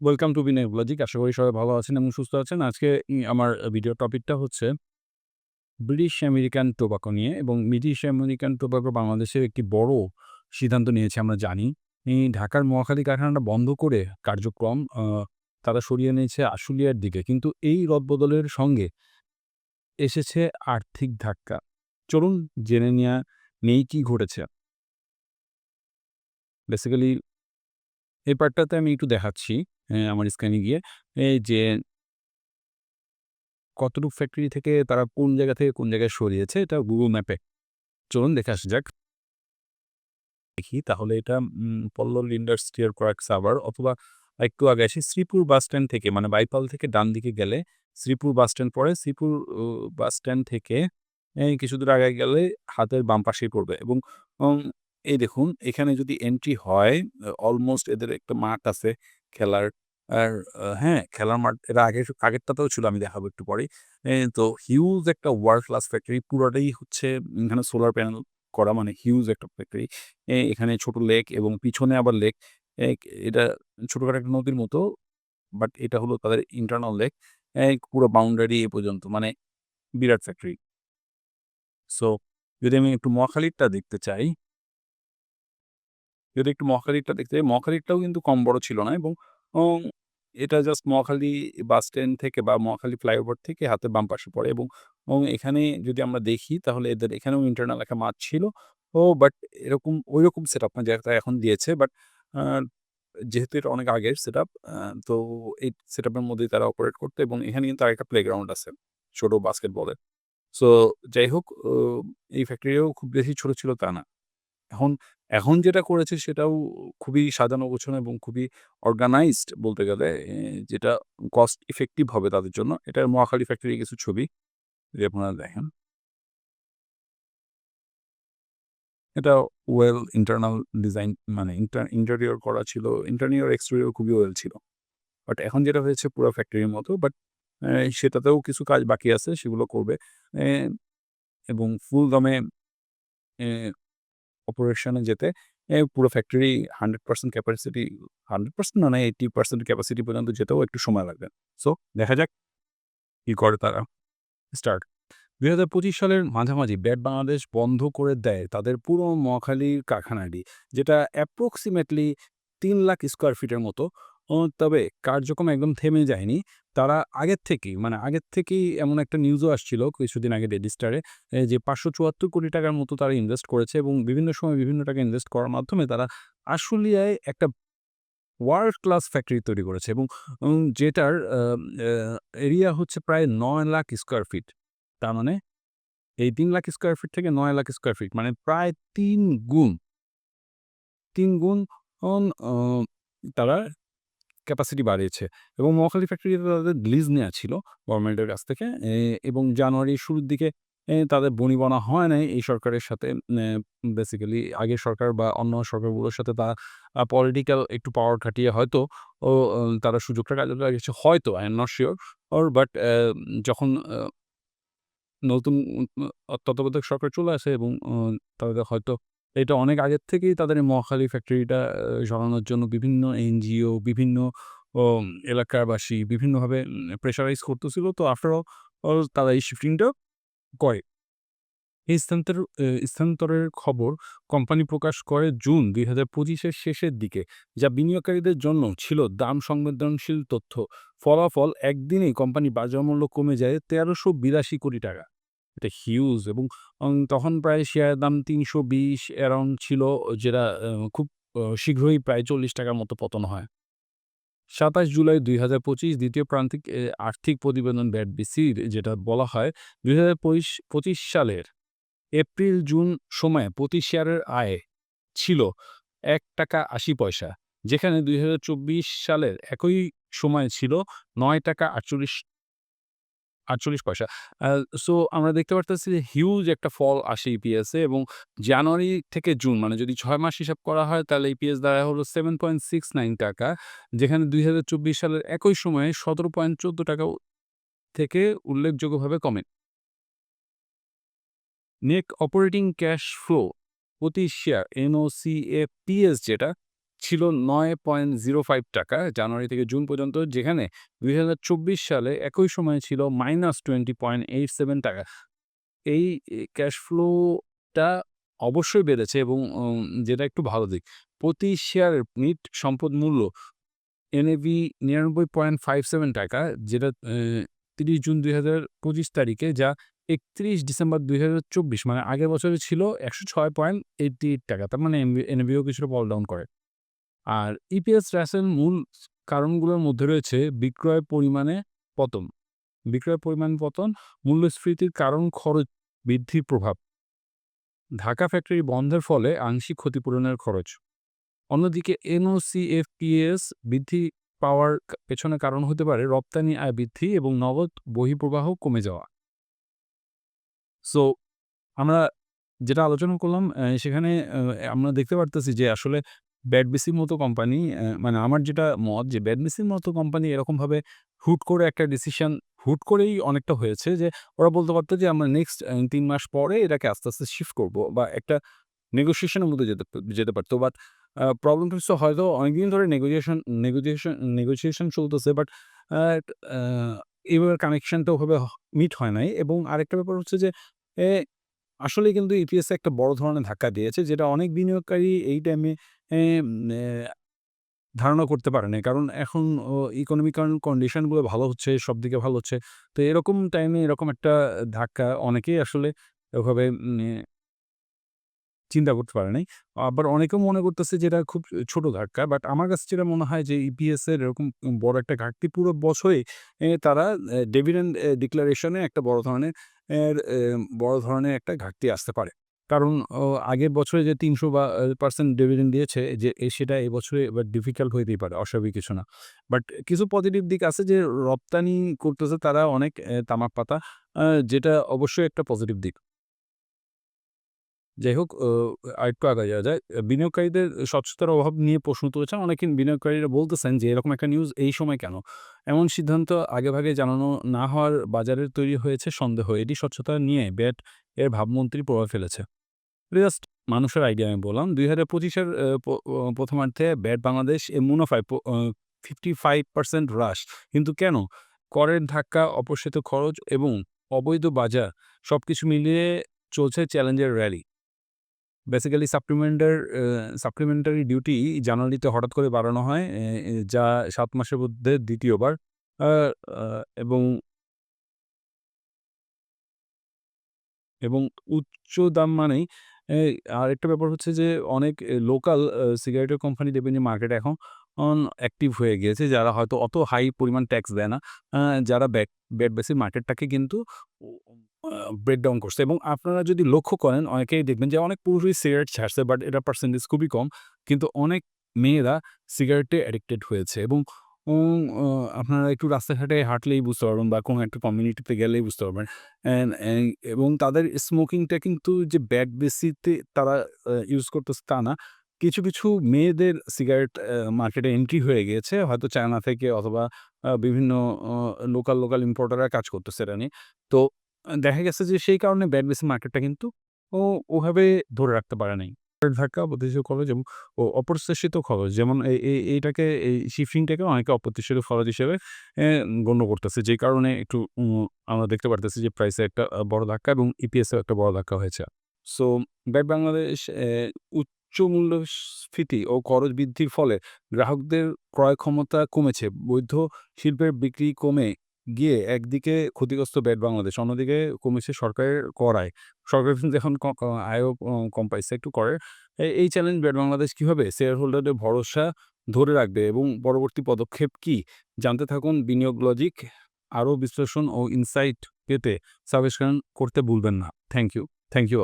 Welcome to Binoy Logic আশা করি সবাই ভালো আছেন এবং সুস্থ আছেন। আজকে আমার ভিডিও টপিকটা হচ্ছে ব্রিটিশ আমেরিকান টোবাকো নিয়ে এবং ব্রিটিশ আমেরিকান টোবাকো বাংলাদেশের একটি বড় সিদ্ধান্ত নিয়েছে, আমরা জানি। ঢাকার মহাখালী কারখানাটা বন্ধ করে কার্যক্রম তারা সরিয়ে নিয়েছে আশুলিয়ার দিকে। কিন্তু এই রদবদলের সঙ্গে এসেছে আর্থিক ধাক্কা। চলুন জেনে নেওয়া নেই কি ঘটেছে। বেসিক্যালি এই পার্টটাতে আমি একটু দেখাচ্ছি। আমার স্ক্যানে গিয়ে এই যে কতটুকু ফ্যাক্টরি থেকে তারা কোন জায়গা থেকে কোন জায়গায় সরিয়েছে এটা গুগল ম্যাপে চলুন দেখে আসা যাক। দেখি তাহলে এটা উম, পল্লব ইন্ডাস্ট্রিয়াল কয়েক সাভার অথবা একটু আগে আসি শ্রীপুর বাস স্ট্যান্ড থেকে মানে বাইপাল থেকে ডান দিকে গেলে শ্রীপুর বাস স্ট্যান্ড পড়ে শ্রীপুর বাস স্ট্যান্ড থেকে কিছু দূর আগে গেলে হাতের বাম পাশেই পড়বে। এবং এই দেখুন এখানে যদি এন্ট্রি হয় অলমোস্ট এদের একটা মাঠ আছে খেলার, আর হ্যাঁ খেলার মাঠ, এটা আগে আগেরটাতেও ছিল, আমি দেখাবো একটু পরে। তো হিউজ একটা ওয়ার্ল্ড ক্লাস ফ্যাক্টরি পুরোটাই হচ্ছে এখানে সোলার প্যানেল করা মানে হিউজ একটা ফ্যাক্টরি এখানে ছোট লেক এবং পিছনে আবার লেক এটা ছোটখাটো একটা নদীর মতো বাট এটা হলো তাদের ইন্টারনাল লেক পুরো বাউন্ডারি এ পর্যন্ত মানে বিরাট ফ্যাক্টরি সো যদি আমি একটু মহাখালীরটা দেখতে চাই যদি একটু মহাখালীরটা দেখতে চাই মহাখালীরটাও কিন্তু কম বড় ছিল না এবং এটা জাস্ট মহাখালী বাস স্ট্যান্ড থেকে বা মহাখালী ফ্লাইওভার থেকে হাতে বাম পাশে পড়ে এবং এখানে যদি আমরা দেখি তাহলে এদের এখানেও ইন্টারনাল একটা মাঠ ছিল। ও বাট এরকম ওই রকম সেট আপ না এখন দিয়েছে বাট যেহেতু এটা অনেক আগের সেট আপ তো এই সেট আপের মধ্যেই তারা অপারেট করতো এবং এখানে কিন্তু আরেকটা প্লেগ্রাউন্ড আছে, ছোট বাস্কেটবলের সো যাই হোক এই ফ্যাক্টরিও খুব বেশি ছোট ছিল তা না। এখন এখন যেটা করেছে সেটাও খুবই সাজানো গোছানো এবং খুবই অর্গানাইজড বলতে গেলে যেটা কস্ট ইফেক্টিভ হবে তাদের জন্য। এটা মহাখালী ফ্যাক্টরি কিছু ছবি, যদি আপনারা দেখেন। এটা ওয়েল ইন্টারনাল ডিজাইন মানে ইন্টারিয়র করা ছিল। ইন্টারনিয়র এক্সটেরিয়র খুবই ওয়েল ছিল। বাট এখন যেটা হয়েছে পুরো ফ্যাক্টরির মতো। বাট সেটাতেও কিছু কাজ বাকি আছে, সেগুলো করবে। এবং ফুল দমে অপারেশনে যেতে পুরো factory hundred percent capacity hundred percent না এইটি পার্সেন্ট ক্যাপাসিটি পর্যন্ত যেতেও একটু সময় লাগবে। সো দেখা যাক কি করে তারা। স্টার্ট দুই হাজার পঁচিশ সালের মাঝামাঝি ব্যাট বাংলাদেশ বন্ধ করে দেয় তাদের পুরো মহাখালীর কারখানাটি যেটা অ্যাপ্রক্সিমেটলি তিন লাখ স্কোয়ার ফিটের মতো। তবে কার্যক্রম একদম থেমে যায়নি। তারা আগের থেকেই মানে আগের থেকেই এমন একটা নিউজও আসছিল কিছুদিন আগে রেজিস্টারে যে পাঁচশো চুয়াত্তর কোটি টাকার মতো তারা ইনভেস্ট করেছে এবং বিভিন্ন সময় বিভিন্ন টাকা ইনভেস্ট করার মাধ্যমে তারা আশুলিয়ায় একটা ওয়ার্ল্ড ক্লাস ফ্যাক্টরি তৈরি করেছে এবং যেটার এরিয়া হচ্ছে প্রায় নয় লাখ স্কোয়ার ফিট তার মানে এই তিন লাখ স্কোয়ার ফিট থেকে নয় লাখ স্কোয়ার ফিট মানে প্রায় তিন গুণ। তিন গুণ তারা ক্যাপাসিটি বাড়িয়েছে এবং মহাখালী ফ্যাক্টরিতে তাদের লিজ নেওয়া ছিল গভর্নমেন্টের কাছ থেকে। এবং জানুয়ারির শুরুর দিকে তাদের বনিবনা হয় নাই এই সরকারের সাথে বেসিক্যালি আগের সরকার বা অন্য সরকারগুলোর সাথে তা পলিটিক্যাল একটু পাওয়ার খাটিয়ে হয়তো, ও তারা সুযোগটা কাজে লাগিয়েছে, হয়তো আই এম নট শিওর ওর বাট যখন নতুন তত্ত্বাবধায়ক সরকার চলে আসে এবং তাদের হয়তো এটা অনেক আগের থেকেই তাদের মহাখালী ফ্যাক্টরিটা সরানোর জন্য বিভিন্ন এনজিও বিভিন্ন ও, এলাকাবাসী বিভিন্নভাবে প্রেশারাইজ করতেছিল। তো আফটার অল তারা এই শিফটিংটা করে। এই স্থানান্তর স্থানান্তরের খবর কোম্পানি প্রকাশ করে জুন দুই হাজার পঁচিশের শেষের দিকে যা বিনিয়োগকারীদের জন্য ছিল দাম সংবেদনশীল তথ্য। ফলাফল একদিনেই কোম্পানি বাজার মূল্য কমে যায় তেরোশো বিরাশি কোটি টাকা। এটা হিউজ এবং তখন প্রায় শেয়ারের দাম তিনশো বিশ অ্যারাউন্ড ছিল, যেটা খুব শীঘ্রই প্রায় চল্লিশ টাকার মতো পতন হয়। সাতাশ জুলাই দুই হাজার পঁচিশ দ্বিতীয় প্রান্তিক আর্থিক প্রতিবেদন ব্যাট বিসির যেটা বলা হয়, দুই হাজার পঁচিশ সালের এপ্রিল জুন সময়ে প্রতি শেয়ারের আয় ছিল এক টাকা আশি পয়সা, যেখানে দুই হাজার চব্বিশ সালের একই সময় ছিল নয় টাকা আটচল্লিশ আটচল্লিশ পয়সা। সো আমরা দেখতে পারতেছি যে হিউজ একটা ফল আসে ইপিএসে এবং জানুয়ারি থেকে জুন মানে যদি ছয় মাস হিসাব করা হয় তাহলে ইপিএস দাঁড়ায় হলো সেভেন পয়েন্ট সিক্স নাইন টাকা, যেখানে দুই হাজার চব্বিশ সালের একই সময়ে সতেরো পয়েন্ট চোদ্দ টাকা থেকে উল্লেখযোগ্যভাবে কমে। নেক অপারেটিং ক্যাশ ফ্লো প্রতি শেয়ার এনওসিএপিএস যেটা ছিল নয় পয়েন্ট জিরো ফাইভ টাকা জানুয়ারি থেকে জুন পর্যন্ত, যেখানে দুই হাজার চব্বিশ সালে একই সময় ছিল minus twenty point eight seven টাকা। এই ক্যাশ ফ্লোটা অবশ্যই বেড়েছে এবং যেটা একটু ভালো দিক, প্রতি শেয়ার নিট সম্পদ মূল্য এনএভি নিরানব্বই পয়েন্ট ফাইভ সেভেন টাকা, যেটা তিরিশ জুন দুই হাজার পঁচিশ তারিখে, যা একত্রিশ ডিসেম্বর দুই হাজার চব্বিশ মানে আগের বছরে ছিল একশো ছয় পয়েন্ট এইট টাকা, তার মানে এনএভিও কিছুটা ফল ডাউন করে। আর ইপিএস র্যাসেল মূল কারণগুলোর মধ্যে রয়েছে বিক্রয় পরিমাণে পতন। বিক্রয় পরিমাণ পতন মূল্যস্ফীতির কারণ খরচ বৃদ্ধির প্রভাব। ঢাকা ফ্যাক্টরি বন্ধের ফলে আংশিক ক্ষতিপূরণের খরচ। অন্যদিকে এনওসিএফপিএস বৃদ্ধি পাওয়ার পেছনে কারণ হতে পারে রপ্তানি আয় বৃদ্ধি এবং নগদ বহিঃপ্রবাহ কমে যাওয়া। সো আমরা যেটা আলোচনা করলাম সেখানে আমরা দেখতে পারতেছি যে আসলে ব্যাডবিসির মতো কোম্পানি মানে আমার যেটা মত যে ব্যাডবিসির মতো কোম্পানি এরকমভাবে হুট করে একটা ডিসিশন হুট করেই অনেকটা হয়েছে যে ওরা বলতে পারতো যে আমরা নেক্সট তিন মাস পরে এটাকে আস্তে আস্তে শিফট করব বা একটা নেগোসিয়েশনের মধ্যে যেতে যেতে পারতো। বাট প্রবলেমটা হচ্ছে হয়তো অনেকদিন ধরে নেগোসিয়েশন নেগোসিয়েশন নেগোসিয়েশন চলতেছে বাট এবার কানেকশনটা ওভাবে মিট হয় নাই। এবং আরেকটা ব্যাপার হচ্ছে যে আসলে কিন্তু ইপিএস একটা বড় ধরনের ধাক্কা দিয়েছে, যেটা অনেক বিনিয়োগকারী এই টাইমে ধারণা করতে পারে না কারণ এখন ইকোনমিক কন্ডিশনগুলো ভালো হচ্ছে সব দিকে ভালো হচ্ছে। তো এরকম টাইমে এরকম একটা ধাক্কা অনেকেই আসলে ওভাবে চিন্তা করতে পারে নাই। আবার অনেকেও মনে করতেছে যেটা খুব ছোট ধাক্কা বাট আমার কাছে যেটা মনে হয় যে ইপিএস এর এরকম বড় একটা ঘাটতি পুরো বছরে তারা ডিভিডেন্ড ডিক্লারেশনে একটা বড় ধরনের এর, বড় ধরনের একটা ঘাটতি আসতে পারে। কারণ আগের বছরে যে তিনশো বা পার্সেন্ট ডিভিডেন্ড দিয়েছে যে সেটা এবছরে এবার ডিফিকাল্ট হইতেই পারে অস্বাভাবিক কিছু না। বাট কিছু পজিটিভ দিক আছে যে রপ্তানি করতেছে তারা অনেক তামাক পাতা যেটা অবশ্যই একটা পজিটিভ দিক। যাই হোক আরেকটু আগে যাওয়া যায়। বিনিয়োগকারীদের স্বচ্ছতার অভাব নিয়ে প্রশ্ন তুলেছেন। অনেক বিনিয়োগকারীরা বলতেছেন যে, এরকম একটা নিউজ এই সময় কেন? এমন সিদ্ধান্ত আগেভাগে জানানো না হওয়ার বাজারে তৈরি হয়েছে সন্দেহ। এটি স্বচ্ছতা নিয়ে ব্যাট এর ভাবমন্ত্রী প্রভাব ফেলেছে। জাস্ট মানুষের আইডিয়া আমি বললাম। দুই হাজার পঁচিশের প্রথমার্ধে ব্যাট বাংলাদেশ এ মুনাফায় ফিফটি ফাইভ পার্সেন্ট হ্রাস। কিন্তু কেন? করের ধাক্কা, অপসিত খরচ এবং অবৈধ বাজার সব কিছু মিলিয়ে চলছে চ্যালেঞ্জের র্যালি বেসিক্যালি সাপ্লিমেন্টার সাপ্লিমেন্টারি ডিউটি জানুয়ারিতে হঠাৎ করে বাড়ানো হয় যা সাত মাসের মধ্যে দ্বিতীয়বার এবং এবং উচ্চ দাম মানেই আর একটা ব্যাপার হচ্ছে যে অনেক লোকাল সিগারেটের কোম্পানি দেখবেন যে মার্কেটে এখন অ্যাক্টিভ হয়ে গিয়েছে, যারা হয়তো অত হাই পরিমাণ ট্যাক্স দেয় না যারা ব্যাট ব্যাট বেসি মার্কেটটাকে কিন্তু ব্রেকডাউন করছে এবং আপনারা যদি লক্ষ্য করেন, অনেকেই দেখবেন যে অনেক পুরুষই সিগারেট ছাড়ছে বাট এটা পার্সেন্টেজ খুবই কম। কিন্তু অনেক মেয়েরা সিগারেটে অ্যাডিক্টেড হয়েছে এবং আপনারা একটু রাস্তাঘাটে হাঁটলেই বুঝতে পারবেন বা কোনো একটা কমিউনিটিতে গেলেই বুঝতে পারবেন। এবং তাদের স্মোকিংটা কিন্তু যে ব্যাড বেসিতে তারা ইউজ করতেছে তা না। কিছু কিছু মেয়েদের সিগারেট মার্কেটে এন্ট্রি হয়ে গিয়েছে। হয়তো চায়না থেকে অথবা বিভিন্ন লোকাল লোকাল ইম্পোর্টাররা কাজ করতেছে এটা নিয়ে। তো দেখা গেছে যে, সেই কারণে বেসি মার্কেটটা কিন্তু ও ওভাবে ধরে রাখতে পারে নাই। ধাক্কা অপ্রত্যাশিত খরচ এবং ও অপ্রত্যাশিত খরচ, যেমন এই- এই- এইটাকে, এই শিফটিংটাকে অনেকে অপ্রত্যাশিত খরচ হিসেবে গণ্য করতেছে। যে কারণে একটু আমরা দেখতে পারতেছি যে প্রাইসে একটা বড় ধাক্কা এবং ইপিএসে একটা বড় ধাক্কা হয়েছে। সো ব্যাট বাংলাদেশ উচ্চ মূল্যস্ফীতি ও খরচ বৃদ্ধির ফলে গ্রাহকদের ক্রয় ক্ষমতা কমেছে। বৈধ শিল্পের বিক্রি কমে গিয়ে একদিকে ক্ষতিগ্রস্ত ব্যাট বাংলাদেশ, অন্যদিকে কমেছে সরকারের করায়। সরকার কিন্তু এখন আয়ও কম পাইছে একটু করে। এই চ্যালেঞ্জ ব্যাট বাংলাদেশ কীভাবে? শেয়ার হোল্ডারদের ভরসা ধরে রাখবে এবং পরবর্তী পদক্ষেপ কি? জানতে থাকুন বিনিয়োগ লজিক আরও বিশ্লেষণ ও ইনসাইট পেতে সাবস্ক্রাইব করতে ভুলবেন না। Thank you thank you